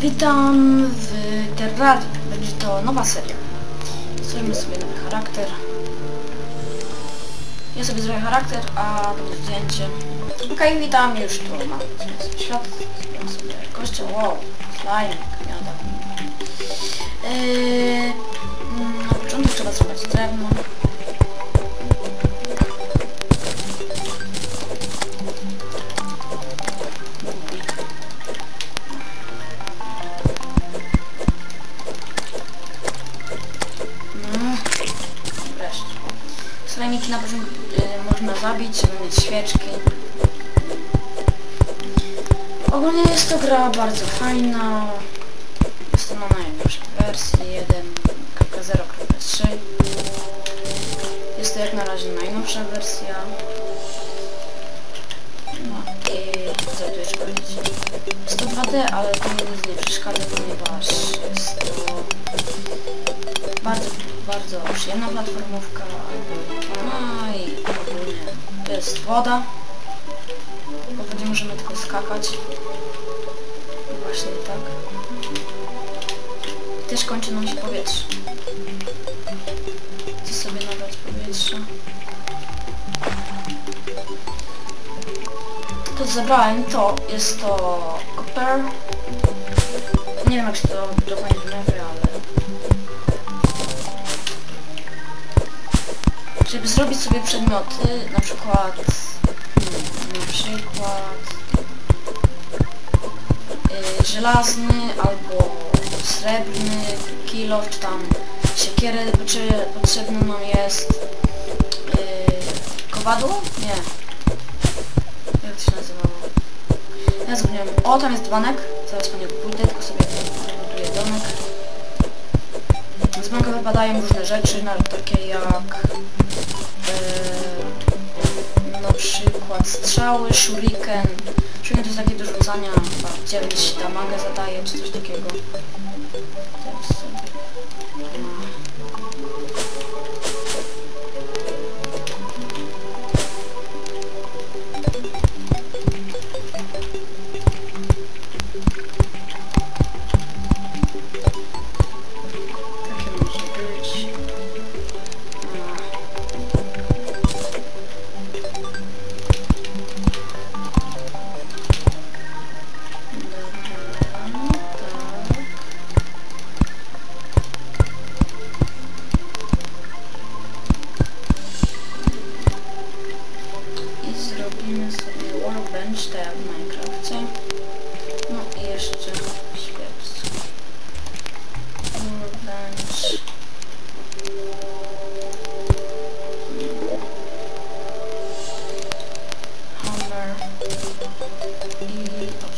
Witam w Terrarii. Będzie to nowa seria. Zrobimy sobie nowy charakter. Ja sobie zrobię charakter, a będzie zdjęcie. Okej, witam, już tu mam świat. Zrobię sobie kościół. Wow, slime, miada. Yy, na początku trzeba zrobić drewno. Gra bardzo fajna. Jest to na najnowszej wersji 1.0.3 Jest to jak na razie najnowsza wersja. No i co tu jeszcze powiedzieć? Jest to 2D, ale to mi nic nie przeszkadza, ponieważ jest to bardzo, bardzo przyjemna platformówka. No i ogólnie jest woda. Po wodzie możemy tylko skakać. Właśnie tak. Też kończy nam się powietrze. Chcę sobie nabrać powietrza. To zabrałem to jest to copper. Nie wiem jak się to dokładnie wymawia, ale żeby zrobić sobie przedmioty, na przykład na przykład żelazny albo srebrny kilo, czy tam siekierę potrze- potrzebne nam jest y, kowadło? Nie. Jak to się nazywało? Ja zapomniałem. O, tam jest dzwonek. Zaraz po niego pójdę, tylko sobie wybuduję domek. Z banka wypadają różne rzeczy, na, takie jak e, na przykład strzały, shuriken. Shuriken to jest takie do rzucania, chyba 9 damaga zadaje, czy coś takiego.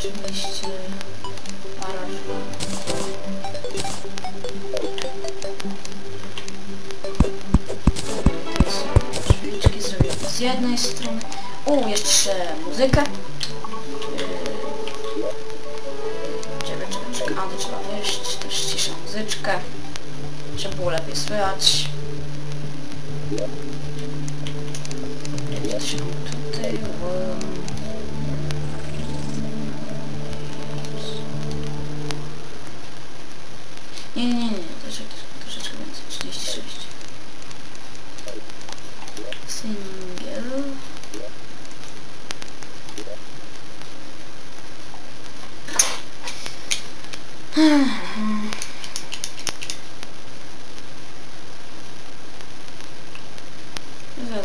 Oczywiście parażyn. Drzwiczki zrobię z jednej strony. U, jeszcze muzykę. Czekaj, czekaj, czekaj. A, trzeba wyjść. Też ściszę muzyczkę. Żeby było lepiej słychać. Jeszcze tutaj. um, Zaraz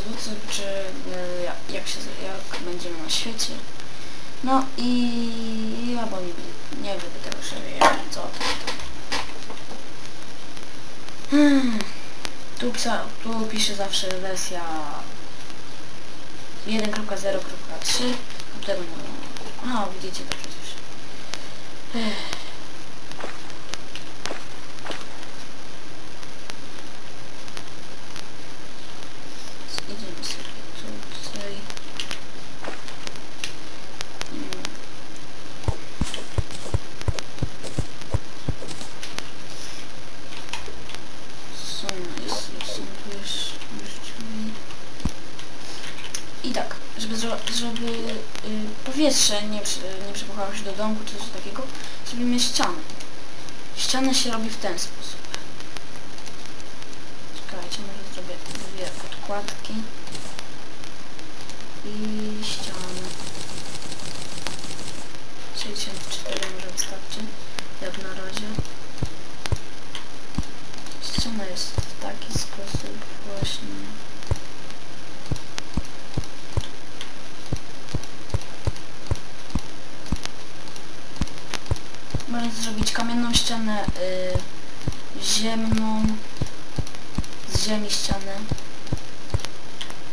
wrócę, czy e, jak, się, jak będziemy na świecie. No i ja bo nie, nie będę tego szerzej, co. Hmm. Tu, psa, tu pisze zawsze wersja 1.0.3 a. A, widzicie to przecież. Ech. Idziemy sobie tutaj. Mm. Są, jest, są tu już, już drzwi. I tak, żeby, y, powietrze nie, nie się do domku czy coś takiego, zrobimy ścianę. Ścianę się robi w ten sposób. Czekajcie, może zrobię dwie podkładki. I ścianę. 64 może wystarczy, jak na razie. Ściana jest w taki sposób właśnie. Można zrobić kamienną ścianę, y, ziemną, z ziemi ścianę.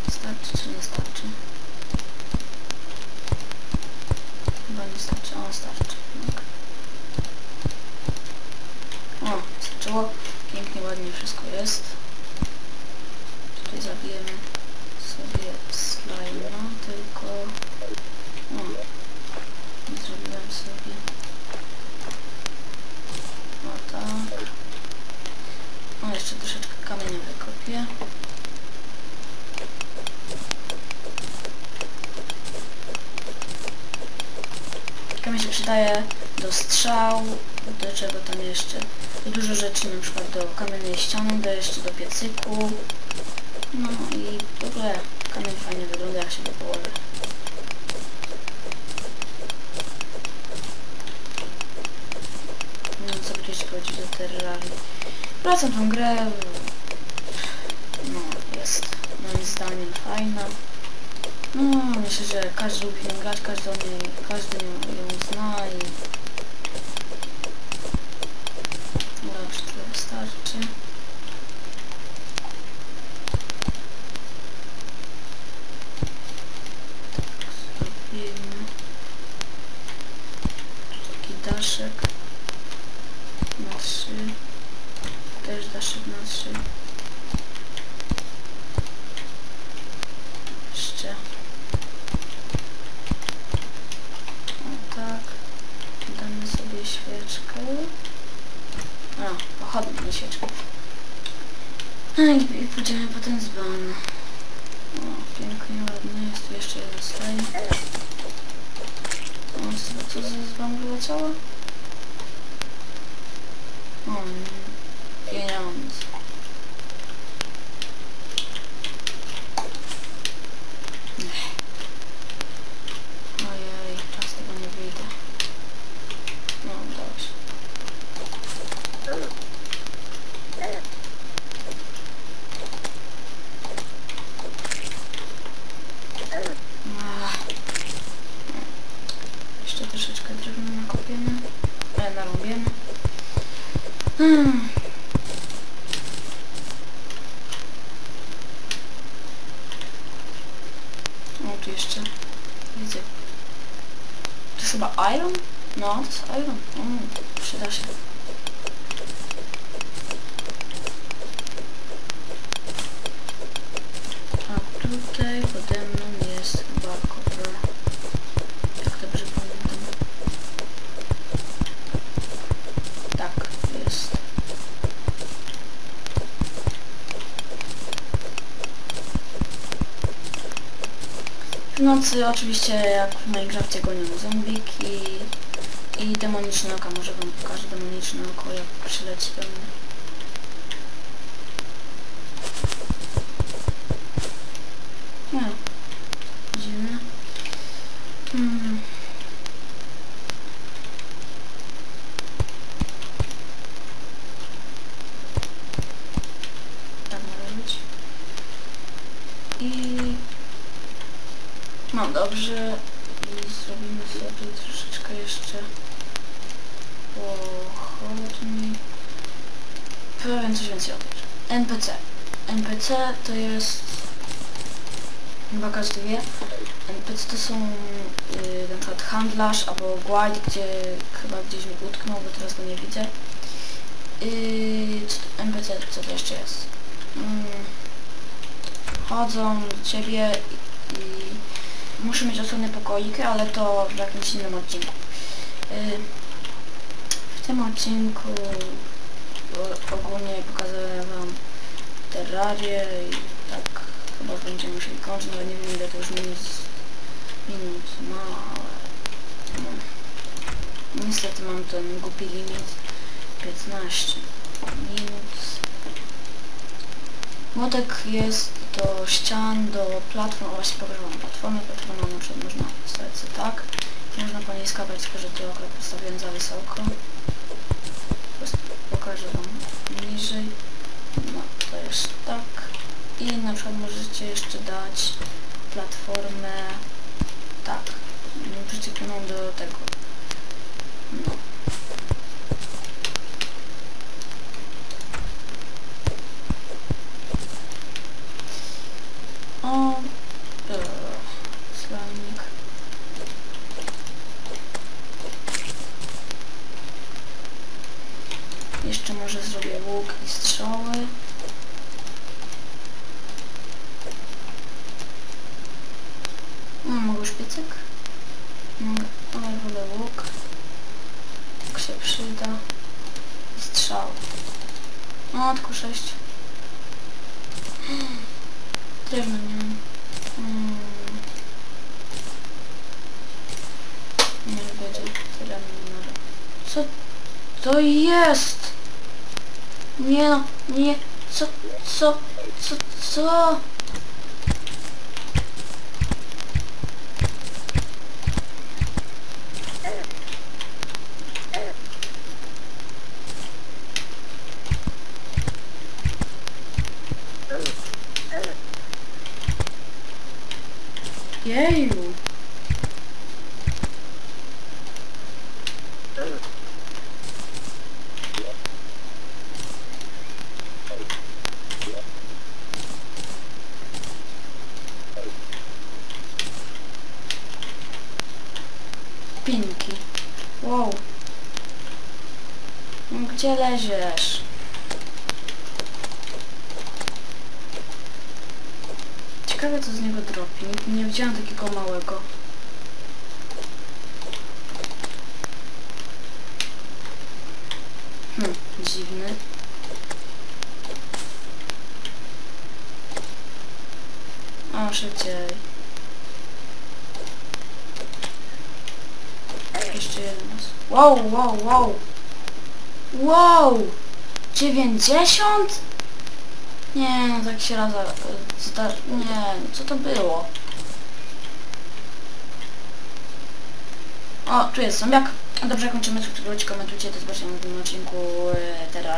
Starczy czy nie starczy? Chyba nie starczy. O, starczy. Tak. O, starczyło. Pięknie, ładnie wszystko jest. Tutaj zabijemy sobie slajma, tylko... O, nie zrobiłem sobie. O tak. O, jeszcze troszeczkę kamienia wykopię. Przydaje do strzał, do czego tam jeszcze. Dużo rzeczy, na przykład do kamiennej ściany, do jeszcze do piecyku. No i w ogóle kamień fajnie wygląda jak się go położy. No co gdzieś powiedzieć do Terrarii. Wracam tą grę. No, jest moim zdaniem fajna. No, myślę, że każdy lubi ją grać, każdy, niej, każdy ją, ją zna i... Dobrze, tyle wystarczy. Tak zrobimy. Taki daszek na trzy. Też daszek na trzy. Jeszcze. O tak. Świeczkę. A, pochodnie, nie świeczkę. No i, pójdziemy po ten dzban. O, pięknie, ładnie. Jest tu jeszcze jeden slime. O, co, ze dzban wyleciało? O, nie. pieniądze. Ojej, czas tego nie wyjdę. No, dobrze. Ach. Jeszcze troszeczkę drewna nakopiemy. Narąbiemy. Hmm. O, tu jeszcze widzę. To jest chyba iron? No, to jest iron. Mm, przyda się. A tutaj pode mną jest chyba copper. Jak dobrze pamiętam. Tak, jest. W nocy oczywiście jak w Minecrafcie gonią zombiki i demoniczne oka, może wam pokażę demoniczne oko jak przyleci do mnie. Nie. Dziwne. Hmm. Tak może być. I I zrobimy sobie troszeczkę jeszcze pochodni. Powiem coś więcej o tym. NPC. NPC to jest... Chyba każdy wie. NPC to są yy, na przykład handlarz albo guide, gdzie chyba gdzieś mi utknął, bo teraz go nie widzę. Yy, NPC co to jeszcze jest? Mm, chodzą do ciebie i, i muszę mieć osobny pokoik, ale to w jakimś innym odcinku. Yy, w tym odcinku ogólnie pokazałem wam Terrarię i tak chyba będziemy musieli kończyć, ale nie wiem ile to już minut, minut ma, ale no. Niestety mam ten głupi limit 15 minut. Młotek jest do ścian, do platform, o właśnie pokażę wam platformę, platformę na przykład można postawić sobie tak. Można po niej skakać, tylko że to akurat postawiłem za wysoko. Pokażę wam niżej. No, to jest tak. I na przykład możecie jeszcze dać platformę tak. Przyczepioną do tego. No. O, e, slamik. Jeszcze może zrobię łuk i strzały. No, mogę już piecyk? Mogę, ale wolę łuk. Jak się przyda. I strzał. No, tylko sześć. Drewno nie mam. Mm. Nie numeru. Co to jest? Nie no, nie. Co, co, co, co? Jeju. Pinki. Wow. No gdzie leziesz? Ciekawe co z niego dropi. Nie, nie widziałam takiego małego. Hm, dziwny. O, szybciej. Jeszcze jeden. Wow, wow, wow. Wow! 90? Nie, no tak się raz... Zda... Nie, co to było? O, tu jest zombiak. Dobrze, kończymy. Subskrybujcie, komentujcie, do zobaczenia w nowym odcinku e, Terrarii.